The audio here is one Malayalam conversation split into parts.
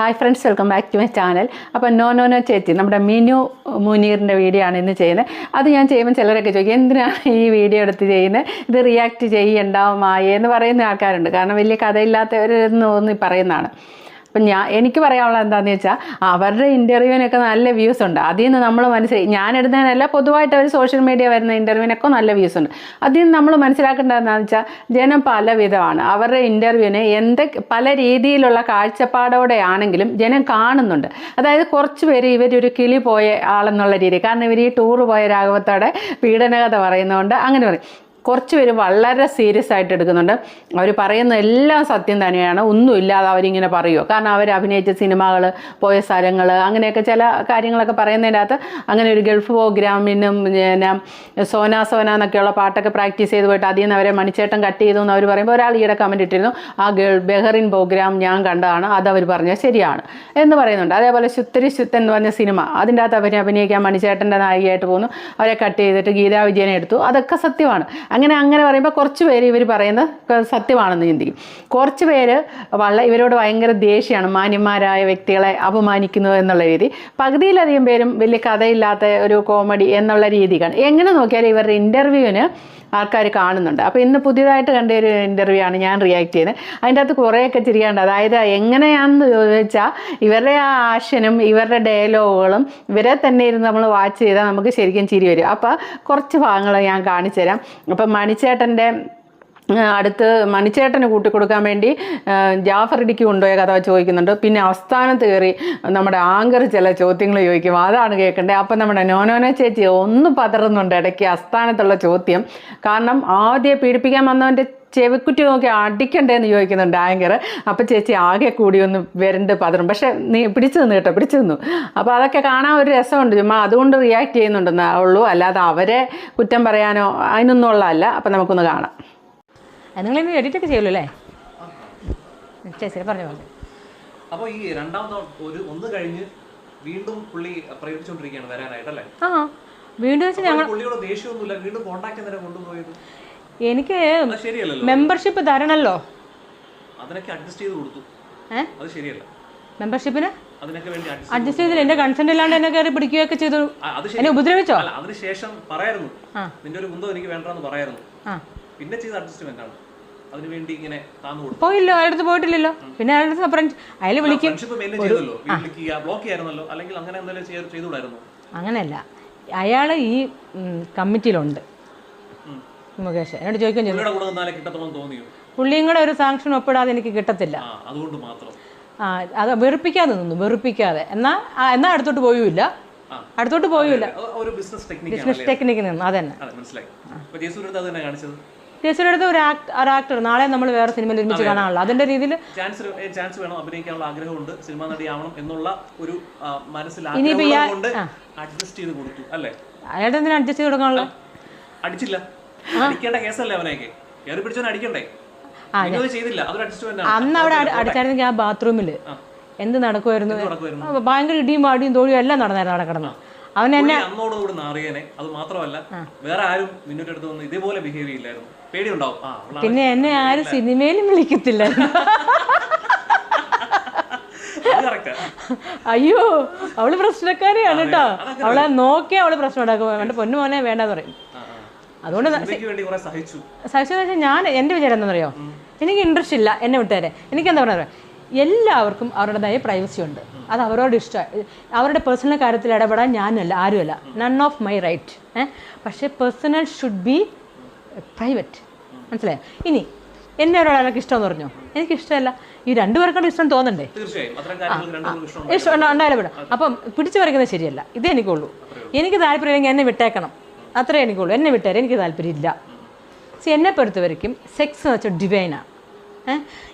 Hi friends welcome back to my channel അപ്പോൾ നോ നോ നോ ചേച്ചി നമ്മുടെ മിനു മുനീറിന്റെ വീഡിയോ ആണ് ഇന്ന് ചെയ്യുന്നത്. അത് ഞാൻ ചെയ്യുമ്പോൾ ചിലരൊക്കെ ചോദിക്കും എന്തിനാണ് ഈ വീഡിയോ എടുത്ത് ചെയ്യുന്നത്? ഇത് റിയാക്ട് ചെയ്യണ്ടാവുമായി? എന്ന് പറയുന്ന ആൾക്കാരുണ്ട്. കാരണം വലിയ കഥയില്ലാത്തവരെന്ന് തോന്നി പറയുന്നതാണ്. അപ്പം ഞാൻ എനിക്ക് പറയാനുള്ളത് എന്താണെന്ന് വെച്ചാൽ അവരുടെ ഇന്റർവ്യൂവിനൊക്കെ നല്ല വ്യൂസ് ഉണ്ട്. അതിൽ നിന്ന് നമ്മൾ മനസ്സിലായി ഞാൻ എടുത്തതിനല്ല പൊതുവായിട്ട് അവർ സോഷ്യൽ മീഡിയ വരുന്ന ഇന്റർവ്യൂവിനൊക്കെ നല്ല വ്യൂസ് ഉണ്ട്. അതിൽ നിന്ന് നമ്മൾ മനസ്സിലാക്കേണ്ടത് എന്താണെന്ന് വെച്ചാൽ ജനം പല വിധമാണ് അവരുടെ ഇന്റർവ്യൂവിന് എന്തൊക്കെ പല രീതിയിലുള്ള കാഴ്ചപ്പാടോടെ ആണെങ്കിലും ജനം കാണുന്നുണ്ട്. അതായത് കുറച്ച് പേര് ഇവരൊരു കിളി പോയ ആളെന്നുള്ള രീതി. കാരണം ഇവർ ഈ ടൂർ പോയ രാഘവത്തോടെ പീഡനകഥ പറയുന്നതുകൊണ്ട് അങ്ങനെ പറയും. കുറച്ച് പേര് വളരെ സീരിയസ് ആയിട്ട് എടുക്കുന്നുണ്ട്. അവർ പറയുന്ന എല്ലാം സത്യം തന്നെയാണ്. ഒന്നുമില്ലാതെ അവരിങ്ങനെ പറയുമോ കാരണം അവർ അഭിനയിച്ച സിനിമകൾ പോയ സ്ഥലങ്ങൾ അങ്ങനെയൊക്കെ ചില കാര്യങ്ങളൊക്കെ പറയുന്നതിന്റെ അകത്ത് അങ്ങനെ ഒരു ഗൾഫ് പ്രോഗ്രാമിനും പിന്നെ സോന സോന എന്നൊക്കെയുള്ള പാട്ടൊക്കെ പ്രാക്ടീസ് ചെയ്ത് പോയിട്ട് അതിൽ നിന്ന് അവരെ മണിച്ചേട്ടൻ കട്ട് ചെയ്തു എന്ന് അവർ പറയുമ്പോൾ ഒരാൾ ഈയിടെ കമന്റ് ഇട്ടിരുന്നു. ആ ഗേൾ ബെഹറിൻ പ്രോഗ്രാം ഞാൻ കണ്ടതാണ്. അത് അവർ പറഞ്ഞത് ശരിയാണ് എന്ന് പറയുന്നുണ്ട്. അതേപോലെ ശുത്തരി ശുദ്ധൻ എന്ന് പറഞ്ഞ സിനിമ അതിന്റെ അകത്ത് അവർ അഭിനയിക്കാൻ മണിച്ചേട്ടന്റെ നായികയായിട്ട് പോകുന്നു. അവരെ കട്ട് ചെയ്തിട്ട് ഗീതാ വിജയനെ എടുത്തു. അതൊക്കെ സത്യമാണ്. അങ്ങനെ അങ്ങനെ പറയുമ്പോൾ കുറച്ച് പേര് ഇവർ പറയുന്നത് സത്യമാണെന്ന് ചിന്തിക്കും. കുറച്ച് പേര് വളരെ ഇവരോട് ഭയങ്കര ദേഷ്യമാണ് മാന്യന്മാരായ വ്യക്തികളെ അപമാനിക്കുന്നു എന്നുള്ള രീതി. പകുതിയിലധികം പേരും വലിയ കഥയില്ലാത്ത ഒരു കോമഡി എന്നുള്ള രീതി കാണും എങ്ങനെ നോക്കിയാലും ഇവരുടെ ഇന്റർവ്യൂവിന് ആൾക്കാർ കാണുന്നുണ്ട്. അപ്പോൾ ഇന്ന് പുതിയതായിട്ട് കണ്ട ഒരു ഇന്റർവ്യൂ ആണ് ഞാൻ റിയാക്ട് ചെയ്യുന്നത് അതിന്റെ അകത്ത് കുറേയൊക്കെ ചിരിയാണ്ട് അതായത് എങ്ങനെയാണെന്ന് ചോദിച്ചാൽ ഇവരുടെ ആ ആക്ഷനും ഇവരുടെ ഡയലോഗുകളും ഇവരെ തന്നെ ഇരുന്ന് നമ്മൾ വാച്ച് ചെയ്താൽ നമുക്ക് ശരിക്കും ചിരി വരും. അപ്പോൾ കുറച്ച് ഭാഗങ്ങൾ ഞാൻ കാണിച്ചു തരാം അപ്പം മണിച്ചേട്ടന്റെ അടുത്ത് മണിച്ചേട്ടന് കൂട്ടിക്കൊടുക്കാൻ വേണ്ടി ജാഫർ ഇടിക്ക് കൊണ്ടുപോയ കഥ ചോദിക്കുന്നുണ്ട്. പിന്നെ അവസ്ഥാനത്ത് കയറി നമ്മുടെ ആങ്കർ ചില ചോദ്യങ്ങൾ ചോദിക്കും. അതാണ് കേൾക്കേണ്ടത്. അപ്പം നമ്മുടെ നോനോന ചേച്ചി ഒന്ന് പതറുന്നുണ്ട് ഇടയ്ക്ക് അസ്ഥാനത്തുള്ള ചോദ്യം. കാരണം ആദ്യം പീഡിപ്പിക്കാൻ വന്നവന്റെ ചെവിക്കുറ്റി നോക്കി അടിക്കണ്ടേന്ന് ചോദിക്കുന്നുണ്ട് ആങ്കർ. അപ്പം ചേച്ചി ആകെ കൂടി ഒന്ന് വരണ്ട് പതറും. പക്ഷെ നീ പിടിച്ചു നിന്ന് കേട്ടോ പിടിച്ചു നിന്നു. അപ്പോൾ അതൊക്കെ കാണാൻ ഒരു രസമുണ്ട്. ചുമ്മാ അതുകൊണ്ട് റിയാക്ട് ചെയ്യുന്നുണ്ടെന്നേ ഉള്ളൂ. അല്ലാതെ അവരെ കുറ്റം പറയാനോ അതിനൊന്നും ഉള്ളതല്ല. അപ്പം നമുക്കൊന്ന് കാണാം. നിങ്ങൾ ഇനി എഡിറ്റ് ഒക്കെ ചെയ്യുമല്ലോ അല്ലേ? ശരി പറഞ്ഞു പറഞ്ഞു. അപ്പോൾ ഈ രണ്ടാമത്തെ ഒരു ഒന്ന് കഴിഞ്ഞ് വീണ്ടും പുള്ളി പ്രേരിപ്പിച്ചുകൊണ്ടിരിക്കുകയാണ് വരാനായിട്ടല്ലേ? ആ വീണ്ടും വെച്ച് ഞങ്ങൾ പുള്ളിയോട് ദേഷ്യമൊന്നുമില്ല വീണ്ടും കോണ്ടാക്ട് എന്തിനാ കൊണ്ടുപോയത്? എനിക്ക് മെമ്പർഷിപ്പ് തരണല്ലോ അതിനൊക്കെ അഡ്ജസ്റ്റ് ചെയ്ത് കൊടുത്തു. അത് ശരിയല്ല. മെമ്പർഷിപ്പിന് അഡ്ജസ്റ്റ് ചെയ്തില്ല. എന്റെ കൺസെന്റ് ഇല്ലാണ്ട് എന്നെ കയറി പിടിക്കുകയൊക്കെ ചെയ്തു. എന്നെ ഉപദ്രവിച്ചോ? അല്ല അതിനുശേഷം പറയായിരുന്നു. നിന്റെ ഒരു കുന്തം എനിക്ക് വേണ്ടെന്ന് പറയായിരുന്നു. പിന്നെ ചെയ്ത അഡ്ജസ്റ്റ്മെന്റ് ആണ്. അതിനുവേണ്ടി ഇങ്ങനെ താന്നു കൊടുത്തു. പോയില്ലോ അയാളടുത്ത് പോയിട്ടില്ലല്ലോ. പിന്നെ അയാളുടെ ഫ്രണ്ട് അയാൾ വിളിക്കും. ഫ്രണ്ട്ഷിപ്പ് മെയിന്റെയിൻ ചെയ്തല്ലോ. വിളിക്കുക ബ്ലോക്ക് ചെയ്യായിരുന്നല്ലോ അല്ലെങ്കിൽ അങ്ങനെ എന്തെങ്കിലും ചെയ്ത് ചെയ്തുകൂടായിരുന്നു? അങ്ങനെയല്ല. അയാൾ ഈ കമ്മിറ്റിയിലുണ്ട്. മുകേഷ് എന്നോട് ചോദിക്കുകയും ചെയ്തു. പുള്ളിയും കൂടെ ഒരു സാങ്ഷൻ ഒപ്പിടാതെ എനിക്ക് കിട്ടത്തില്ല. അതുകൊണ്ട് മാത്രം. ആ അത് വെറുപ്പിക്കാതെ നിന്നു വെറുപ്പിക്കാതെ. എന്നാ എന്നാ അടുത്തോട്ട് പോയില്ല. അടുത്തോട്ട് പോയില്ല. ബിസിനസ് ടെക്നിക്ക് നിന്നു അതന്നെ. അതെ മനസ്സിലായി. ജയസൂര്യയുടെ അടുത്ത് ഒരു ഒരു ആക്ടർ നാളെ നമ്മൾ വേറെ സിനിമയിൽ ഒരുമിച്ച് കാണാനുള്ള. അതിന്റെ രീതിയിൽ ചാൻസ് ചാൻസ് വേണം അഭിനയിക്കാനുള്ള ആഗ്രഹമുണ്ട്. സിനിമാ നടിയാവണം എന്നുള്ള ഒരു മനസ്സിൽ. അഡ്ജസ്റ്റ് ചെയ്ത് കൊടുത്തു അല്ലേ? അയാളുടെ എന്തിനാ അഡ്ജസ്റ്റ് ചെയ്ത് കൊടുക്കാനുള്ള അടിച്ചില്ല. അടിക്കേണ്ട കേസല്ലേ കയറി അടിക്കണ്ടേ? അന്ന് അവിടെ അടി- അടിച്ചായിരുന്നെങ്കിൽ ആ ബാത്റൂമിൽ. എന്ത് നടക്കുമായിരുന്നു? ഭയങ്കര ഇടിയും പാടിയും തോഴിയും എല്ലാം നടന്നായിരുന്നു അവിടെ കിടന്നു. അവൻ എന്നെ അന്നോടുകൂടി നാറിയനെ. അത് മാത്രമല്ല വേറെ ആരും മുന്നോട്ടെടുത്ത് ഇതേപോലെ ബിഹേവ് ചെയ്യില്ലായിരുന്നു. പേടിയുണ്ടാവും. ആ പിന്നെ എന്നെ ആരും സിനിമയിലും വിളിക്കത്തില്ല. അത് അയ്യോ അവൾ പ്രശ്നക്കാരിയാണ് കേട്ടോ. അവളെ നോക്കിയാ അവൾ പ്രശ്നം ഉണ്ടാക്കും. എന്റെ പൊന്നു മോനെ വേണ്ടെന്ന് പറയും. അതുകൊണ്ട് സിനിമയ്ക്ക് വേണ്ടി കുറെ സഹിച്ചു. വെച്ചാൽ ഞാൻ എന്റെ വിചാരം എന്താണെന്നറിയോ? എനിക്ക് ഇൻട്രസ്റ്റ് ഇല്ല എന്നെ വിട്ടുതരെ എനിക്ക് എന്താ പറയുക എല്ലാവർക്കും അവരുടേതായ പ്രൈവസി ഉണ്ട്. അത് അവരോട് ഇഷ്ടം അവരുടെ പേഴ്സണൽ കാര്യത്തിൽ ഇടപെടാൻ ഞാനല്ല ആരുമല്ല. നൺ ഓഫ് മൈ റൈറ്റ് ഏ? പക്ഷേ പേഴ്സണൽ ഷുഡ് ബി പ്രൈവറ്റ് മനസ്സിലായോ? ഇനി എന്നെ ഒരാൾക്ക് ഇഷ്ടമെന്ന് പറഞ്ഞു? എനിക്ക് ഇഷ്ടമല്ല ഈ രണ്ടുപേർക്കും ഇഷ്ടം തോന്നണ്ടേ? ഇഷ്ടം ഇഷ്ടം ഉണ്ട- ഉണ്ടായാലും വിടാം. അപ്പം പിടിച്ചു വരയ്ക്കുന്നത് ശരിയല്ല. ഇതേ എനിക്കുള്ളൂ. എനിക്ക് താല്പര്യമില്ലെങ്കിൽ എന്നെ വിട്ടേക്കണം. അത്രേ എനിക്കുള്ളൂ. എന്നെ വിട്ടേരെ എനിക്ക് താല്പര്യമില്ല സി എന്നെ പൊறுത്തവരയ്ക്കും സെക്സ് എന്ന് വെച്ചാൽ ഡിവൈനാണ്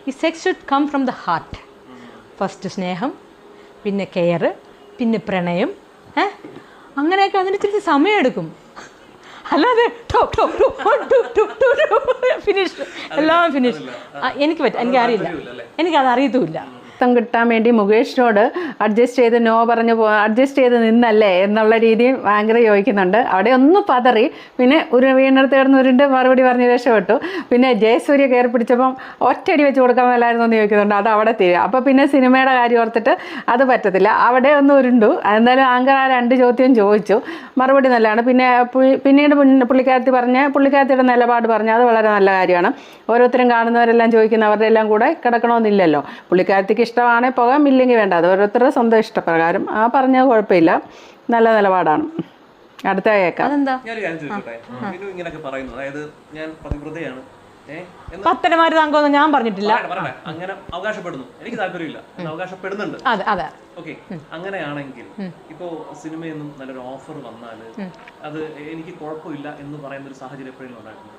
ഈ sex should come from the heart first സ്നേഹം പിന്നെ കെയർ പിന്നെ പ്രണയം. അങ്ങനെയൊക്കെ അതിന് ഇച്ചിരി സമയമെടുക്കും അല്ലാതെ ഫിനിഷ് എല്ലാം ഫിനിഷ് എനിക്ക് പറ്റും എനിക്ക് അറിയില്ല എനിക്കത് അറിയത്തുമില്ല മൊത്തം കിട്ടാൻ വേണ്ടി മുകേഷിനോട് അഡ്ജസ്റ്റ് ചെയ്ത് നോ പറഞ്ഞ് പോ അഡ്ജസ്റ്റ് ചെയ്ത് നിന്നല്ലേ എന്നുള്ള രീതിയിൽ ഭയങ്കര യോജിക്കുന്നുണ്ട് അവിടെ ഒന്ന് പതറി പിന്നെ ഒരു വീണ്ടെടുത്ത് കിടന്ന് ഉരുണ്ട് മറുപടി പറഞ്ഞ് രക്ഷപ്പെട്ടു. പിന്നെ ജയസൂര്യ കയറി പിടിച്ചപ്പം ഒറ്റയടി വെച്ച് കൊടുക്കാൻ മേലായിരുന്നു എന്ന് ചോദിക്കുന്നുണ്ട്. അത് അവിടെ തീരും. അപ്പോൾ പിന്നെ സിനിമയുടെ കാര്യം ഓർത്തിട്ട് അത് പറ്റത്തില്ല. അവിടെ ഒന്ന് ഉരുണ്ടു. എന്തായാലും ആങ്കർ ആ രണ്ട് ചോദ്യം ചോദിച്ചു. മറുപടി നല്ലതാണ്. പിന്നെ പിന്നീട് പുള്ളി- പുള്ളിക്കാരത്തി പറഞ്ഞ പുള്ളിക്കാരത്തിയുടെ നിലപാട് പറഞ്ഞു അത് വളരെ നല്ല കാര്യമാണ്. ഓരോരുത്തരും കാണുന്നവരെല്ലാം ചോദിക്കുന്നവരുടെ എല്ലാം കൂടെ കിടക്കണമെന്നില്ലല്ലോ. പുള്ളിക്കാരത്തിക്ക് ഇഷ്ടമാണെങ്കിൽ പോകാം ഇല്ലെങ്കിൽ വേണ്ട. അത് ഓരോരുത്തരുടെ സ്വന്തം ഇഷ്ടപ്രകാരം. ആ പറഞ്ഞ കുഴപ്പമില്ല. നല്ല നിലപാടാണ്. അടുത്ത കേൾക്കാം. ഇങ്ങനെയൊക്കെ പറയുന്നു. അതായത് ഞാൻ പത്തനമാര് താങ്കോന്ന് ഞാൻ പറഞ്ഞിട്ടില്ല. അങ്ങനെ അവകാശപ്പെടുന്നു. എനിക്ക് താല്പര്യമില്ല. അവകാശപ്പെടുന്നുണ്ട്. അതെ അതെ. ഓക്കെ. അങ്ങനെയാണെങ്കിൽ ഇപ്പോ സിനിമയൊന്നും നല്ലൊരു ഓഫർ വന്നാൽ അത് എനിക്ക് കുഴപ്പമില്ല എന്ന് പറയുന്ന ഒരു സാഹചര്യം എപ്പോഴെങ്കിലും ഉണ്ടായിരുന്നു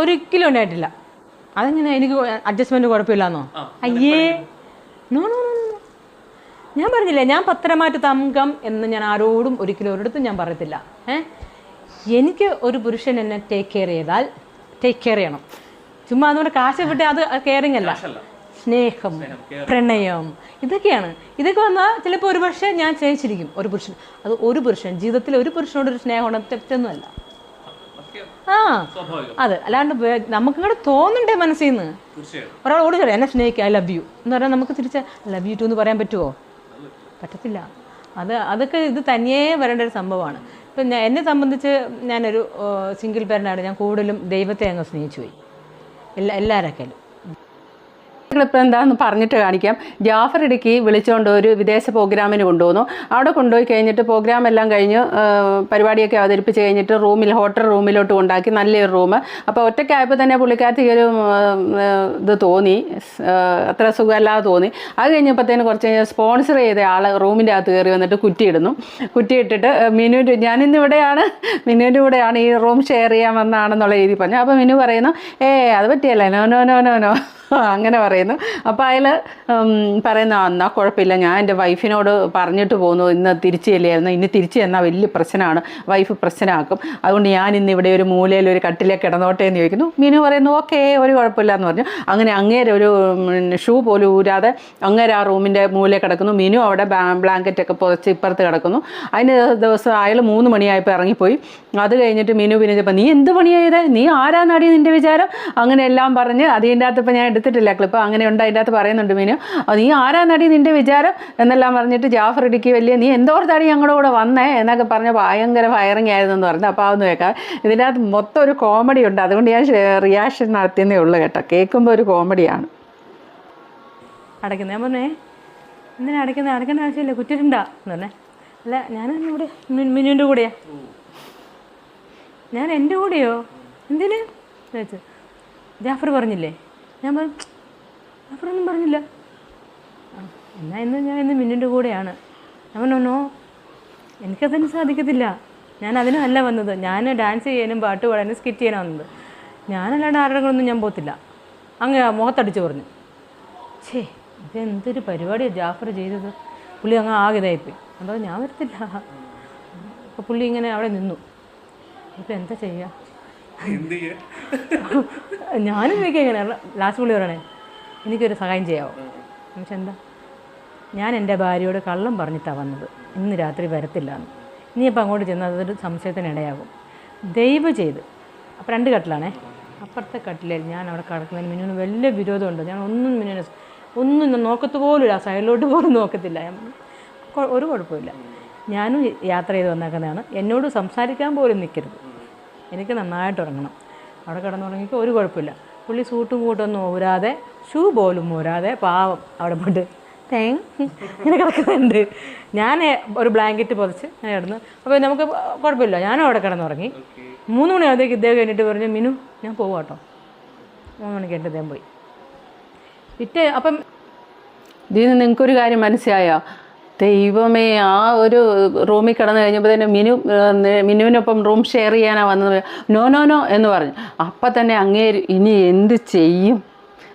ഒരിക്കലും ഉണ്ടായിട്ടില്ല. അതെങ്ങനെ എനിക്ക് അഡ്ജസ്റ്റ്മെന്റ് കുഴപ്പമില്ലാന്നോ? അയ്യേ. നോ നോ ഞാൻ പറഞ്ഞില്ലേ ഞാൻ പത്രമാറ്റ് തങ്കം എന്ന് ഞാൻ ആരോടും ഒരിക്കലും ഒരിടത്തും ഞാൻ പറയത്തില്ല. എനിക്ക് ഒരു പുരുഷൻ എന്നെ ടേക്ക് കെയർ ചെയ്താൽ ടേക്ക് കെയർ ചെയ്യണം. ചുമ്മാ അതുകൊണ്ട് കാശ് വിട്ട് അത് കെയറിങ് അല്ല. സ്നേഹം പ്രണയം ഇതൊക്കെയാണ്. ഇതൊക്കെ വന്നാൽ ചിലപ്പോൾ ഒരു പക്ഷേ ഞാൻ സ്നേഹിച്ചിരിക്കും ഒരു പുരുഷൻ. അത് ഒരു പുരുഷൻ ജീവിതത്തിൽ ഒരു പുരുഷനോട് ഒരു സ്നേഹം തെറ്റൊന്നുമല്ല. ആ. അതെ അല്ലാണ്ട് നമുക്ക് ഇവിടെ തോന്നണ്ടേ മനസ്സിൽ നിന്ന് ഒരാൾ ഓടി എന്നെ സ്നേഹിക്കുക ഐ ലവ് യു എന്ന് പറഞ്ഞാൽ നമുക്ക് തിരിച്ച് ലവ് യു ടു എന്ന് പറയാൻ പറ്റുമോ പറ്റത്തില്ല. അത് അതൊക്കെ ഇത് തനിയേ വരേണ്ട ഒരു സംഭവമാണ്. ഇപ്പം ഞാൻ എന്നെ സംബന്ധിച്ച് ഞാനൊരു സിംഗിൾ പേരന്റാണ് ഞാൻ കൂടുതലും ദൈവത്തെ അങ്ങ് സ്നേഹിച്ചു പോയി എല്ലാ എല്ലാവരൊക്കെയും ക്ലിപ്പ് എന്താണെന്ന് പറഞ്ഞിട്ട് കാണിക്കാം. ജാഫർ ഇടുക്കി വിളിച്ചുകൊണ്ട് ഒരു വിദേശ പ്രോഗ്രാമിന് കൊണ്ടുവന്നു. അവിടെ കൊണ്ടുപോയി കഴിഞ്ഞിട്ട് പ്രോഗ്രാം എല്ലാം കഴിഞ്ഞ് പരിപാടിയൊക്കെ അവതരിപ്പിച്ച് കഴിഞ്ഞിട്ട് റൂമിൽ ഹോട്ടൽ റൂമിലോട്ട് കൊണ്ടാക്കി നല്ലൊരു റൂം അപ്പോൾ ഒറ്റയ്ക്കായപ്പോൾ തന്നെ പുള്ളിക്കാരത്തി ഒരു ഇത് തോന്നി. അത്ര സുഖമല്ലാതെ തോന്നി. അത് കഴിഞ്ഞപ്പോഴത്തേന് കുറച്ച് കഴിഞ്ഞാൽ സ്പോൺസർ ചെയ്ത ആൾ റൂമിന്റെ അകത്ത് കയറി വന്നിട്ട് കുറ്റിയിടുന്നു. കുറ്റിയിട്ടിട്ട് മിനുവിന്റെ ഞാനിന്ന് ഇവിടെയാണ്. മിനുവിന്റെ കൂടെയാണ് ഈ റൂം ഷെയർ ചെയ്യാൻ വന്നതാണെന്നുള്ള രീതി പറഞ്ഞു. അപ്പോൾ മിനു പറയുന്നു ഏ അത് പറ്റിയല്ല? No no no no no. അങ്ങനെ പറയുന്നു. അപ്പോൾ അയാൾ പറയുന്ന എന്നാൽ കുഴപ്പമില്ല. ഞാൻ എന്റെ വൈഫിനോട് പറഞ്ഞിട്ട് പോകുന്നു. ഇന്ന് തിരിച്ചു ചെല്ലായിരുന്നു ഇനി തിരിച്ചു ചെന്നാൽ വലിയ പ്രശ്നമാണ്. വൈഫ് പ്രശ്നമാക്കും. അതുകൊണ്ട് ഞാൻ ഇന്ന് ഇവിടെ ഒരു മൂലയിൽ ഒരു കട്ടിലേക്ക് കിടന്നോട്ടെ എന്ന് ചോദിക്കുന്നു. മീനു പറയുന്നു ഓക്കെ ഒരു കുഴപ്പമില്ല എന്ന് പറഞ്ഞു. അങ്ങനെ അങ്ങേരെ ഒരു ഷൂ പോലും ഊരാതെ അങ്ങേരെ ആ റൂമിന്റെ മൂലയിൽ കിടക്കുന്നു. മീനു അവിടെ ബ്ലാങ്കറ്റൊക്കെ പുതച്ച് ഇപ്പുറത്ത് കിടക്കുന്നു. അതിന് ദിവസം അയാൾ മൂന്ന് മണിയായപ്പോൾ ഇറങ്ങിപ്പോയി. അത് കഴിഞ്ഞിട്ട് മീനു പിന്നെ നീ എന്ത് പണിയായത് നീ ആരാന്നാടി നിന്റെ വിചാരം? അങ്ങനെ എല്ലാം പറഞ്ഞ് അതിന്റെ അകത്ത് ഇപ്പം ഞാൻ എടുത്തിട്ടില്ല. ക്ലിപ്പ് അങ്ങനെ ഉണ്ട് അതിന്റെ അകത്ത് പറയുന്നുണ്ട് മീനു. നീ നീ നടി നിന്റെ വിചാരം? എന്നെല്ലാം പറഞ്ഞിട്ട് ജാഫർ ഇടുക്കി വലിയ നീ എന്തോർത്താടി ഞങ്ങളുടെ കൂടെ വന്നേ? എന്നൊക്കെ പറഞ്ഞ ഭയങ്കര ഫയറിങ് ആയിരുന്നു എന്ന് പറഞ്ഞു. അപ്പോൾ അതൊന്ന് കേൾക്കാം. ഇതിന്റെ അകത്ത് മൊത്തം ഒരു കോമഡി ഉണ്ട്. അതുകൊണ്ട് ഞാൻ റിയാക്ഷൻ നടത്തിയെന്നേ ഉള്ളൂ കേട്ടോ. കേൾക്കുമ്പോൾ ഒരു കോമഡിയാണ് അടയ്ക്കുന്നത് ഞാൻ പറഞ്ഞേ എന്തിനാ അടയ്ക്കുന്നത് അടയ്ക്കേണ്ട ആവശ്യമില്ല. കുറ്റിട്ടുണ്ടാ? എന്ന് പറഞ്ഞേ അല്ല ഞാൻ ഇവിടെ മിനുവിന്റെ കൂടെയാ. ഞാൻ എന്റെ കൂടെയോ? എന്തിന്? ജാഫർ പറഞ്ഞില്ലേ? ഞാൻ പറഞ്ഞു ജാഫറൊന്നും പറഞ്ഞില്ല. എന്നാൽ എന്നാ ഇന്ന് ഞാൻ ഇന്ന് മിന്നിന്റെ കൂടെയാണ്. ഞാൻ പറഞ്ഞു നോ എനിക്കതിന് സാധിക്കത്തില്ല. ഞാൻ അതിനല്ല വന്നത്. ഞാൻ ഡാൻസ് ചെയ്യാനും പാട്ട് പാടാനും സ്കിറ്റ് ചെയ്യാനാണ് വന്നത്. ഞാനല്ലാണ്ട് ആരുടെ കൂടെ ഒന്നും ഞാൻ പോകത്തില്ല. അങ്ങ് മുഖത്തടിച്ച് പറഞ്ഞു. ഛേ ഇതെന്തൊരു പരിപാടിയാണ് ജാഫർ ചെയ്തത്. പുള്ളി അങ്ങ് ആകെ ഇതായിപ്പോയി. അപ്പോൾ ഞാൻ വരത്തില്ല. അപ്പോൾ പുള്ളി ഇങ്ങനെ അവിടെ നിന്നു. ഇപ്പം എന്താ ചെയ്യുക ഞാനും ചോദിക്കാം ഇങ്ങനെ ലാസ്റ്റ് പുള്ളി പറയണേ എനിക്കൊരു സഹായം ചെയ്യാവോ? പക്ഷെ എന്താ? ഞാൻ എന്റെ ഭാര്യയോട് കള്ളം പറഞ്ഞിട്ടാണ് വന്നത്. ഇന്ന് രാത്രി വരത്തില്ല എന്ന്. ഇനിയിപ്പോൾ അങ്ങോട്ട് ചെന്നാൽ അതൊരു സംശയത്തിന് ഇടയാകും. ദയവ് ചെയ്ത്. അപ്പോൾ രണ്ട് കട്ടിലാണേ. അപ്പുറത്തെ കട്ടിലിൽ ഞാൻ അവിടെ കിടക്കുന്നതിന് മിനുവിന് വലിയ വിരോധമുണ്ട്. ഞാൻ ഒന്നും മിനുവിന് ഒന്നും ഞാൻ നോക്കത്ത് പോലും ഇല്ല. സൈഡിലോട്ട് പോലും നോക്കത്തില്ല. ഒരു കുഴപ്പമില്ല ഞാനും യാത്ര ചെയ്ത് വന്നേക്കുന്നതാണ്. എന്നോട് സംസാരിക്കാൻ പോലും നിൽക്കരുത് എനിക്ക് നന്നായിട്ട് ഉറങ്ങണം. അവിടെ കിടന്നുറങ്ങിക്ക് ഒരു കുഴപ്പമില്ല. പുള്ളി സൂട്ടും കൂട്ടൊന്നും ഊരാതെ ഷൂ പോലും ഊരാതെ പാവം അവിടെ പോയിട്ട് തേങ് ഇങ്ങനെ കിടക്കുന്നുണ്ട്. ഞാൻ ഒരു ബ്ലാങ്കറ്റ് പൊതിച്ച് ഞാൻ കിടന്നു അപ്പോൾ നമുക്ക് കുഴപ്പമില്ല ഞാനും അവിടെ കിടന്നുറങ്ങി. മൂന്ന് മണിയാകുമ്പോഴത്തേക്ക് ഇദ്ദേഹം കഴിഞ്ഞിട്ട് പറഞ്ഞു മിനു ഞാൻ പോവാം കേട്ടോ. മൂന്ന് മണിക്ക് എന്റെ ഇദ്ദേഹം പോയി. പിറ്റേ അപ്പം ഇതിൽ നിന്ന് നിങ്ങൾക്കൊരു കാര്യം മനസ്സിലായോ? ദൈവമേ ആ ഒരു റൂമിൽ കിടന്നു കഴിഞ്ഞപ്പോൾ തന്നെ മിനു മിനുവിനൊപ്പം റൂം ഷെയർ ചെയ്യാനാണ് വന്നത്. നോ നോ നോ എന്ന് പറഞ്ഞു. അപ്പം തന്നെ അങ്ങേ ഇനി എന്ത് ചെയ്യും?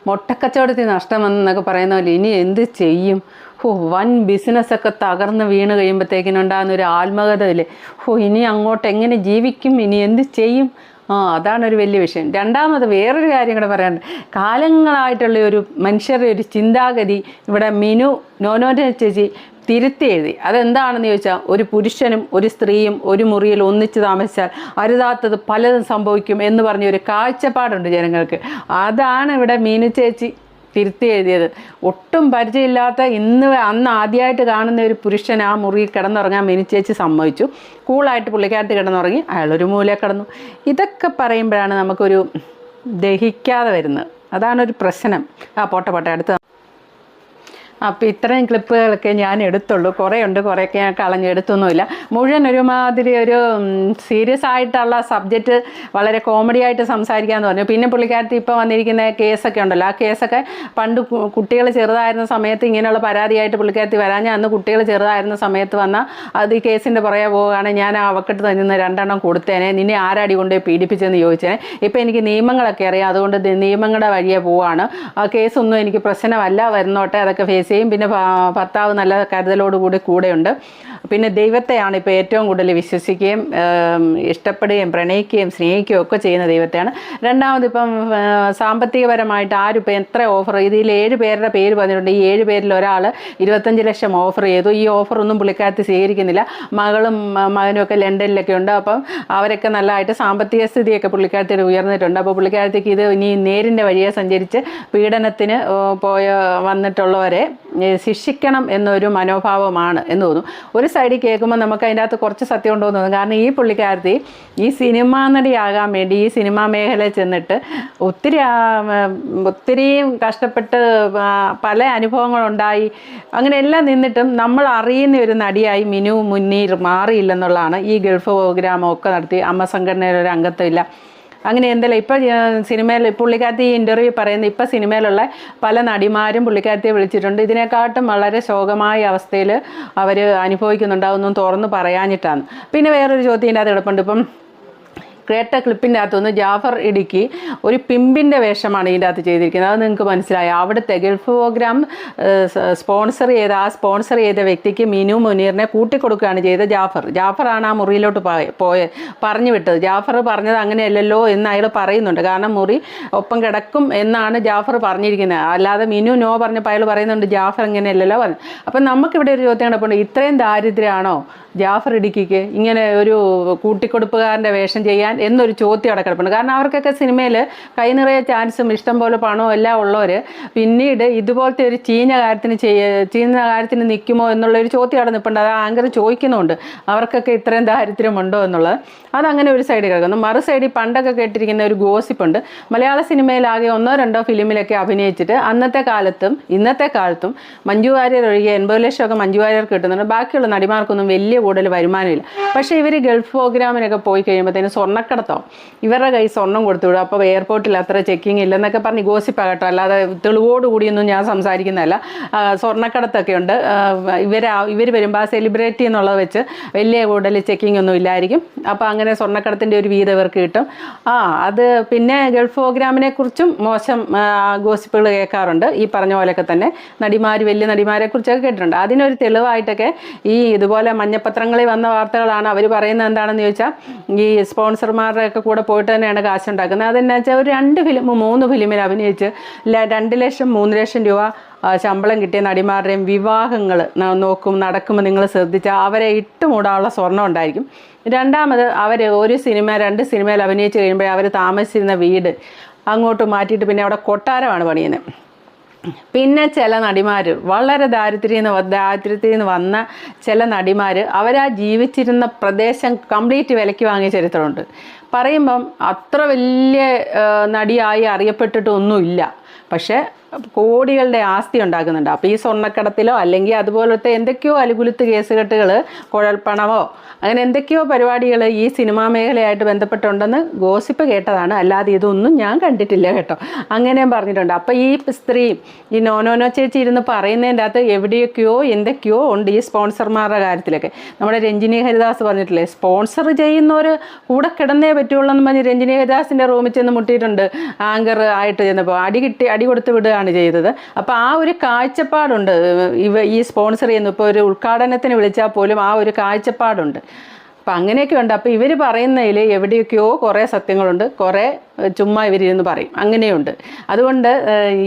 മുട്ടക്കച്ചവടത്തിൽ നഷ്ടം വന്നെന്നൊക്കെ പറയുന്ന പോലെ ഇനി എന്ത് ചെയ്യും? ഹോ വൻ ബിസിനസ്സൊക്കെ തകർന്ന് വീണ് കഴിയുമ്പോഴത്തേക്കിനുണ്ടാകുന്ന ഒരു ആത്മകഥയില്ലേ ഹോ ഇനി അങ്ങോട്ട് എങ്ങനെ ജീവിക്കും? ഇനി എന്ത് ചെയ്യും? ആ അതാണ് ഒരു വലിയ വിഷയം. രണ്ടാമത് വേറൊരു കാര്യം കൂടെ പറയാനുണ്ട്. കാലങ്ങളായിട്ടുള്ള ഒരു മനുഷ്യരുടെ ഒരു ചിന്താഗതി ഇവിടെ മിനു നോനോന്റെ ചേച്ചി തിരുത്തി എഴുതി. അതെന്താണെന്ന് ചോദിച്ചാൽ ഒരു പുരുഷനും ഒരു സ്ത്രീയും ഒരു മുറിയിൽ ഒന്നിച്ച് താമസിച്ചാൽ അരുതാത്തത് പലതും സംഭവിക്കും എന്ന് പറഞ്ഞ ഒരു കാഴ്ചപ്പാടുണ്ട് ജനങ്ങൾക്ക്. അതാണ് ഇവിടെ മീനു ചേച്ചി തിരുത്തി എഴുതിയത്. ഒട്ടും പരിചയമില്ലാത്ത ഇന്ന് അന്ന് ആദ്യമായിട്ട് കാണുന്ന ഒരു പുരുഷൻ ആ മുറിയിൽ കിടന്നുറങ്ങാൻ മിനിച്ചേച്ചി സമ്മതിച്ചു. കൂളായിട്ട് പുള്ളിക്കാരത്ത് കിടന്നുറങ്ങി. അയാളൊരു മൂല കിടന്നു. ഇതൊക്കെ പറയുമ്പോഴാണ് നമുക്കൊരു ദഹിക്കാതെ വരുന്നത്. അതാണ് ഒരു പ്രശ്നം. ആ പോട്ടെ പോട്ടെ അടുത്ത അപ്പോൾ ഇത്രയും ക്ലിപ്പുകളൊക്കെ ഞാൻ എടുത്തുള്ളൂ. കുറേ ഉണ്ട് കുറേയൊക്കെ ഞാൻ കളഞ്ഞെടുത്തൊന്നുമില്ല. മുഴുവൻ ഒരുമാതിരി ഒരു സീരിയസ് ആയിട്ടുള്ള സബ്ജക്റ്റ് വളരെ കോമഡി ആയിട്ട് സംസാരിക്കാമെന്ന് പറഞ്ഞു. പിന്നെ പുള്ളിക്കാരത്തി ഇപ്പോൾ വന്നിരിക്കുന്ന കേസൊക്കെ ഉണ്ടല്ലോ. ആ കേസൊക്കെ പണ്ട് കുട്ടികൾ ചെറുതായിരുന്ന സമയത്ത് ഇങ്ങനെയുള്ള പരാതിയായിട്ട് പുള്ളിക്കാരത്തി വരാൻ ഞാൻ അന്ന് കുട്ടികൾ ചെറുതായിരുന്ന സമയത്ത് വന്നാൽ അത് ഈ കേസിന്റെ പുറകെ പോവുകയാണെങ്കിൽ ഞാൻ അവക്കെട്ട് നിന്ന് രണ്ടെണ്ണം കൊടുത്തേനെ. നിന്നെ ആരാടി കൊണ്ടുപോയി പീഡിപ്പിച്ചെന്ന് ചോദിച്ചേനെ. ഇപ്പോൾ എനിക്ക് നിയമങ്ങളൊക്കെ അറിയാം. അതുകൊണ്ട് നിയമങ്ങളുടെ വഴിയെ പോവാണ്. ആ കേസൊന്നും എനിക്ക് പ്രശ്നമല്ല. വരുന്നോട്ടെ. അതൊക്കെ ഫേസ് ചെയ്യും പിന്നെ ഭർത്താവ് നല്ല കരുതലോടുകൂടി കൂടെയുണ്ട്. പിന്നെ ദൈവത്തെയാണ് ഇപ്പോൾ ഏറ്റവും കൂടുതൽ വിശ്വസിക്കുകയും ഇഷ്ടപ്പെടുകയും പ്രണയിക്കുകയും സ്നേഹിക്കുകയും ഒക്കെ ചെയ്യുന്ന ദൈവത്തെയാണ്. രണ്ടാമത് ഇപ്പം സാമ്പത്തികപരമായിട്ട് ആരും ഇപ്പം എത്ര ഓഫർ ഇതിൽ ഏഴ് പേരുടെ പേര് പറഞ്ഞിട്ടുണ്ട്. ഈ ഏഴ് പേരിൽ ഒരാൾ ഇരുപത്തഞ്ച് ലക്ഷം ഓഫർ ചെയ്തു. ഈ ഓഫർ ഒന്നും പുള്ളിക്കാരത്ത് സ്വീകരിക്കുന്നില്ല. മകളും മകനും ഒക്കെ ലണ്ടനിലൊക്കെ ഉണ്ട്. അപ്പം അവരൊക്കെ നല്ലതായിട്ട് സാമ്പത്തിക സ്ഥിതിയൊക്കെ പുള്ളിക്കാരത്തിൽ ഉയർന്നിട്ടുണ്ട്. അപ്പോൾ പുള്ളിക്കാരത്തേക്ക് ഇത് ഇനി നേരിന്റെ വഴിയെ സഞ്ചരിച്ച് പീഡനത്തിന് പോയ വന്നിട്ടുള്ളവരെ ശിക്ഷിക്കണം എന്നൊരു മനോഭാവമാണ് എന്ന് തോന്നുന്നു. ഒരു സൈഡിൽ കേൾക്കുമ്പോൾ നമുക്ക് അതിന്റെ അകത്ത് കുറച്ച് സത്യം ഉണ്ടോ എന്ന് തോന്നും. കാരണം ഈ പുള്ളിക്കാരത്തി ഈ സിനിമാ നടിയാകാൻ വേണ്ടി ഈ സിനിമാ മേഖലയിൽ ചെന്നിട്ട് ഒത്തിരി ഒത്തിരിയും കഷ്ടപ്പെട്ട് പല അനുഭവങ്ങളുണ്ടായി അങ്ങനെ എല്ലാം നിന്നിട്ടും നമ്മൾ അറിയുന്ന ഒരു നടിയായി മിനു മുന്നീർ മാറിയില്ലെന്നുള്ളതാണ് ഈ ഗൾഫ് പ്രോഗ്രാമൊക്കെ നടത്തി അമ്മ സംഘടനയിലൊരു ഒരു അംഗത്വമില്ല. അങ്ങനെ എന്തെല്ലാം ഇപ്പം സിനിമയിൽ പുള്ളിക്കാരത്തി ഈ ഇന്റർവ്യൂ പറയുന്ന ഇപ്പം സിനിമയിലുള്ള പല നടിമാരും പുള്ളിക്കാരത്തിയെ വിളിച്ചിട്ടുണ്ട്. ഇതിനെക്കാട്ടും വളരെ ശോകമായ അവസ്ഥയിൽ അവർ അനുഭവിക്കുന്നുണ്ടാവുന്നു തുറന്ന് പറയാഞ്ഞിട്ടാണ്. പിന്നെ വേറൊരു ചോദ്യം ഇതിന്റെ അത് കിടപ്പുണ്ട്. ഇപ്പം കേട്ട ക്ലിപ്പിന്റെ അകത്തുനിന്ന് ജാഫർ ഇടുക്കി ഒരു പിമ്പിന്റെ വേഷമാണ് ഇതിന്റെ അകത്ത് ചെയ്തിരിക്കുന്നത്. അത് നിങ്ങൾക്ക് മനസ്സിലായി? അവിടുത്തെ ഗൾഫ് പ്രോഗ്രാം സ്പോൺസർ ചെയ്ത ആ സ്പോൺസർ ചെയ്ത വ്യക്തിക്ക് മിനു മുനീറിനെ കൂട്ടിക്കൊടുക്കുകയാണ് ചെയ്തത് ജാഫർ. ജാഫറാണ് ആ മുറിയിലോട്ട് പോയ പറഞ്ഞു വിട്ടത്. ജാഫർ പറഞ്ഞത് അങ്ങനെയല്ലല്ലോ എന്ന് അയാൾ പറയുന്നുണ്ട്. കാരണം മുറി ഒപ്പം കിടക്കും എന്നാണ് ജാഫർ പറഞ്ഞിരിക്കുന്നത്. അല്ലാതെ മിനു നോ പറഞ്ഞപ്പോൾ അയാൾ പറയുന്നുണ്ട് ജാഫർ ഇങ്ങനെയല്ലല്ലോ പറഞ്ഞു. അപ്പം നമുക്കിവിടെ ഒരു ചോദ്യം കിടപ്പുണ്ട് ഇത്രയും ദാരിദ്ര്യമാണോ ജാഫർ ഇടുക്കിക്ക്? ഇങ്ങനെ ഒരു കൂട്ടിക്കൊടുപ്പുകാരന്റെ വേഷം ചെയ്യാൻ എന്നൊരു ചോദ്യം അവിടെ കിടപ്പുണ്ട് കാരണം അവർക്കൊക്കെ സിനിമയിൽ കൈ നിറയെ ചാൻസും ഇഷ്ടം പോലെ പണവും എല്ലാം ഉള്ളവർ പിന്നീട് ഇതുപോലത്തെ ഒരു ചീഞ്ഞ കാര്യത്തിന് ചെയ്യ ചീഞ്ഞ കാര്യത്തിന് നിൽക്കുമോ എന്നുള്ളൊരു ചോദ്യം അവിടെ നിൽപ്പുണ്ട് അത് ആങ്കർ ചോദിക്കുന്നുണ്ട്. അവർക്കൊക്കെ ഇത്രയും ദാരിദ്ര്യമുണ്ടോ എന്നുള്ളത്. അതങ്ങനെ ഒരു സൈഡിൽ കിടക്കുന്നു മറു സൈഡിൽ പണ്ടൊക്കെ കേട്ടിരിക്കുന്ന ഒരു ഗോസിപ്പുണ്ട്. മലയാള സിനിമയിലാകെ ഒന്നോ രണ്ടോ ഫിലിമിലൊക്കെ അഭിനയിച്ചിട്ട് അന്നത്തെ കാലത്തും ഇന്നത്തെ കാലത്തും മഞ്ജു വാര്യർ ഒഴികെ എൺപത് ലക്ഷമൊക്കെ മഞ്ജു വാര്യർ കിട്ടുന്നുണ്ട്. ബാക്കിയുള്ള നടിമാർക്കൊന്നും വലിയ കൂടുതൽ വരുമാനമില്ല. പക്ഷേ ഇവർ ഗൾഫ് പ്രോഗ്രാമിനൊക്കെ പോയി കഴിയുമ്പോഴത്തേന് സ്വർണക്കടത്തോ ഇവരുടെ കൈ സ്വർണം കൊടുത്തുവിടും അപ്പോൾ എയർപോർട്ടിൽ അത്ര ചെക്കിംഗ് ഇല്ലെന്നൊക്കെ പറഞ്ഞ് ഗോസിപ്പാകട്ടോ അല്ലാതെ തെളിവോടുകൂടിയൊന്നും ഞാൻ സംസാരിക്കുന്നതല്ല. സ്വർണക്കടത്തൊക്കെ ഉണ്ട്. ഇവർ ഇവർ വരുമ്പോൾ ആ സെലിബ്രിറ്റി എന്നുള്ളത് വെച്ച് വലിയ കൂടുതൽ ചെക്കിംഗ് ഒന്നും ഇല്ലായിരിക്കും. അപ്പോൾ അങ്ങനെ സ്വർണക്കടത്തിന്റെ ഒരു വീതം ഇവർക്ക് കിട്ടും. ആ അത് പിന്നെ ഗൾഫ് പ്രോഗ്രാമിനെ കുറിച്ചും മോശം ഗോസിപ്പുകൾ കേൾക്കാറുണ്ട്. ഈ പറഞ്ഞ പോലെയൊക്കെ തന്നെ നടിമാർ വലിയ നടിമാരെ കുറിച്ചൊക്കെ കേട്ടിട്ടുണ്ട്. അതിനൊരു തെളിവായിട്ടൊക്കെ ഈ ഇതുപോലെ മഞ്ഞപ്പത്രങ്ങളിൽ വന്ന വാർത്തകളാണ് അവർ പറയുന്നത് എന്താണെന്ന് ചോദിച്ചാൽ ഈ സ്പോൺസർമാരുടെ ഒക്കെ കൂടെ പോയിട്ട് തന്നെയാണ് കാശുണ്ടാക്കുന്നത്. അതെന്നാ വെച്ചാൽ ഒരു രണ്ട് ഫിലിം മൂന്ന് ഫിലിമിൽ അഭിനയിച്ച് രണ്ട് ലക്ഷം മൂന്ന് ലക്ഷം രൂപ ശമ്പളം കിട്ടിയ നടിമാരുടെയും വിവാഹങ്ങൾ നോക്കും നടക്കുമ്പോൾ നിങ്ങൾ ശ്രദ്ധിച്ചാൽ അവരെ ഇട്ടുമൂടാനുള്ള സ്വർണം ഉണ്ടായിരിക്കും. രണ്ടാമത് അവർ ഒരു സിനിമ രണ്ട് സിനിമയിൽ അഭിനയിച്ച് കഴിയുമ്പോൾ അവർ താമസിച്ചിരുന്ന വീട് അങ്ങോട്ട് മാറ്റിയിട്ട് പിന്നെ അവിടെ കൊട്ടാരമാണ് പണിയുന്നത് പിന്നെ ചില നടിമാർ വളരെ ദാരിദ്ര്യം ദാരിദ്ര്യത്തിൽ നിന്ന് വന്ന ചില നടിമാർ അവരാ ജീവിച്ചിരുന്ന പ്രദേശം കംപ്ലീറ്റ് വിലയ്ക്ക് വാങ്ങിയ ചരിത്രമുണ്ട്. പറയുമ്പം അത്ര വലിയ നടിയായി അറിയപ്പെട്ടിട്ടൊന്നുമില്ല. പക്ഷേ കോടികളുടെ ആസ്തി ഉണ്ടാക്കുന്നുണ്ട്. അപ്പോൾ ഈ സ്വർണക്കടത്തിലോ അല്ലെങ്കിൽ അതുപോലത്തെ എന്തൊക്കെയോ അലുകുലുത്ത് കേസുകെട്ടുകൾ കുഴൽപ്പണമോ അങ്ങനെ എന്തൊക്കെയോ പരിപാടികൾ ഈ സിനിമാ മേഖലയായിട്ട് ബന്ധപ്പെട്ടുണ്ടെന്ന് ഗോസിപ്പ് കേട്ടതാണ്. അല്ലാതെ ഇതൊന്നും ഞാൻ കണ്ടിട്ടില്ല കേട്ടോ. അങ്ങനെയും പറഞ്ഞിട്ടുണ്ട്. അപ്പോൾ ഈ സ്ത്രീ ഈ നോനോനോ ചേച്ചി ഇരുന്ന് പറയുന്നതിന്റെ അകത്ത് എവിടെയൊക്കെയോ എന്തൊക്കെയോ ഉണ്ട് ഈ സ്പോൺസർമാരുടെ കാര്യത്തിലൊക്കെ. നമ്മുടെ രഞ്ജിനി ഹരിദാസ് പറഞ്ഞിട്ടില്ലേ സ്പോൺസർ ചെയ്യുന്നവർ കൂടെ കിടന്നേ പറ്റുള്ളൂ എന്ന് പറഞ്ഞ് രഞ്ജിനി ഹരിദാസിന്റെ റൂമിൽ ചെന്ന് മുട്ടിയിട്ടുണ്ട് ആങ്കർ ആയിട്ട് ചെന്നപ്പോൾ. അടി കിട്ടി അടി കൊടുത്ത് വിടുകയാണ് ചെയ്തത്. അപ്പോൾ ആ ഒരു കാഴ്ചപ്പാടുണ്ട്. ഇവ ഈ സ്പോൺസർ ചെയ്യുന്നു ഇപ്പോൾ ഒരു ഉദ്ഘാടനത്തിന് വിളിച്ചാൽ പോലും ആ ഒരു കാഴ്ചപ്പാടുണ്ട്. അപ്പം അങ്ങനെയൊക്കെ ഉണ്ട്. അപ്പോൾ ഇവർ പറയുന്നതിൽ എവിടെയൊക്കെയോ കുറേ സത്യങ്ങളുണ്ട്. കുറേ ചുമ്മാ ഇവരിന്ന് പറയും. അങ്ങനെയുണ്ട്. അതുകൊണ്ട്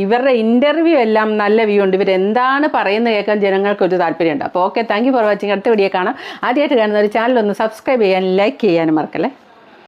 ഇവരുടെ ഇന്റർവ്യൂ എല്ലാം നല്ല വ്യൂ ഉണ്ട്. ഇവരെന്താണ് പറയുന്നത് കേൾക്കാൻ ജനങ്ങൾക്കൊരു താല്പര്യമുണ്ട്. അപ്പോൾ okay thank you for watching അടുത്ത വീഡിയോ കാണാം. ആദ്യമായിട്ട് കാണുന്ന ഒരു ചാനൽ ഒന്ന് സബ്സ്ക്രൈബ് ചെയ്യാൻ ലൈക്ക് ചെയ്യാനും മറക്കല്ലേ?